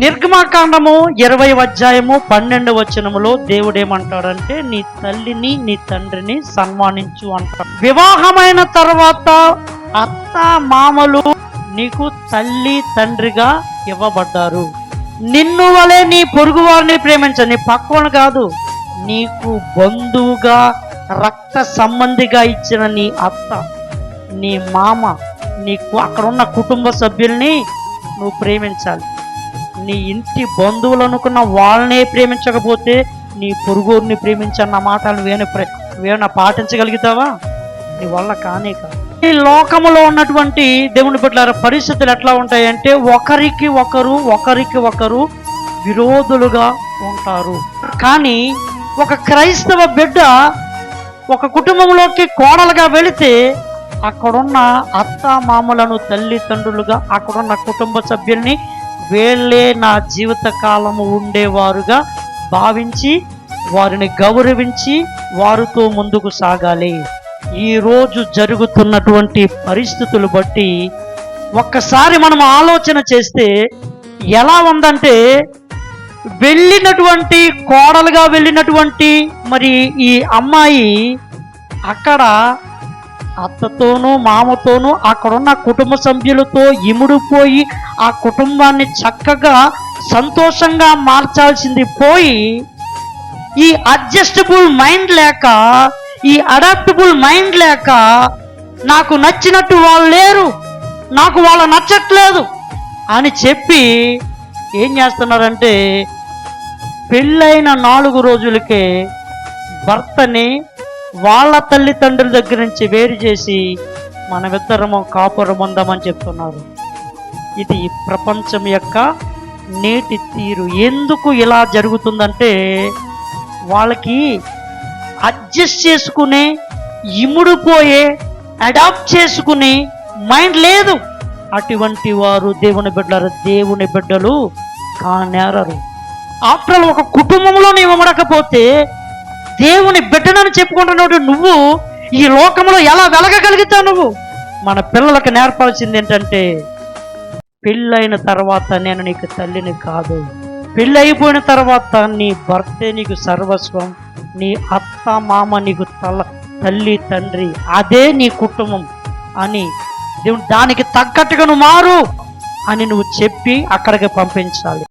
నిర్గమాకాండము ఇరవై అధ్యాయము పన్నెండు వచనములో దేవుడేమంటాడంటే నీ తల్లిని నీ తండ్రిని సన్మానించు అంటాడు. వివాహమైన తర్వాత అత్త మామలు నీకు తల్లి తండ్రిగా ఇవ్వబడ్డారు. నిన్ను వలె నీ పొరుగు వారిని ప్రేమించ నీ పక్కన కాదు నీకు బంధువుగా రక్త సంబంధిగా ఇచ్చిన నీ అత్త నీ మామ నీకు అక్కడ ఉన్న కుటుంబ సభ్యుల్ని నువ్వు ప్రేమించాలి. నీ ఇంటి బంధువులు అనుకున్న వాళ్ళనే ప్రేమించకపోతే నీ పొరుగురిని ప్రేమించన్న మాటలు వేణ ప్రే- పాటించగలుగుతావా? నీ వల్ల కానే కాదు. ఈ లోకములో ఉన్నటువంటి దేవుని బిడ్డల పరిస్థితులు ఎట్లా ఉంటాయంటే ఒకరికి ఒకరు ఒకరికి ఒకరు విరోధులుగా ఉంటారు. కానీ ఒక క్రైస్తవ బిడ్డ ఒక కుటుంబంలోకి కోడలుగా వెళితే అక్కడున్న అత్త మామలను తల్లిదండ్రులుగా అక్కడున్న కుటుంబ సభ్యుల్ని వీళ్ళే నా జీవిత కాలము ఉండేవారుగా భావించి వారిని గౌరవించి వారితో ముందుకు సాగాలి. ఈ రోజు జరుగుతున్నటువంటి పరిస్థితులు బట్టి ఒక్కసారి మనం ఆలోచన చేస్తే ఎలా ఉందంటే వెళ్ళినటువంటి కోడలుగా వెళ్ళినటువంటి మరి ఈ అమ్మాయి అక్కడ అత్తతోనూ మామతోనూ అక్కడున్న కుటుంబ సభ్యులతో ఇముడిపోయి ఆ కుటుంబాన్ని చక్కగా సంతోషంగా మార్చాల్సింది పోయి ఈ అడ్జస్టబుల్ మైండ్ లేక ఈ అడాప్టబుల్ మైండ్ లేక నాకు నచ్చినట్టు వాళ్ళు లేరు నాకు వాళ్ళ నచ్చట్లేదు అని చెప్పి ఏం చేస్తున్నారంటే పెళ్ళైన నాలుగు రోజులకే భర్తని వాళ్ళ తల్లిదండ్రుల దగ్గర నుంచి వేరు చేసి మనమిద్దరము కాపురం ఉందామని చెప్తున్నారు. ఇది ప్రపంచం యొక్క నేటి తీరు. ఎందుకు ఇలా జరుగుతుందంటే వాళ్ళకి అడ్జస్ట్ చేసుకునే ఇముడిపోయే అడాప్ట్ చేసుకునే మైండ్ లేదు. అటువంటి వారు దేవుని బిడ్డలు దేవుని బిడ్డలు కానేరరు. ఆఫ్టర్ ఒక కుటుంబంలో నీవు ఇవ్వడకపోతే దేవుని బిడ్డనని చెప్పుకుంటున్నాడు నువ్వు ఈ లోకంలో ఎలా వెలగగలుగుతావు నువ్వు? మన పిల్లలకు నేర్పాల్సింది ఏంటంటే పెళ్ళైన తర్వాత నేను నీకు తల్లిని కాదు. పెళ్ళైపోయిన తర్వాత నీ భర్తే నీకు సర్వస్వం నీ అత్త మామ నీకు తల తల్లి తండ్రి అదే నీ కుటుంబం అని దేవుడు దానికి తగ్గట్టుగా నువ్వు మారు అని నువ్వు చెప్పి అక్కడికి పంపించాలి.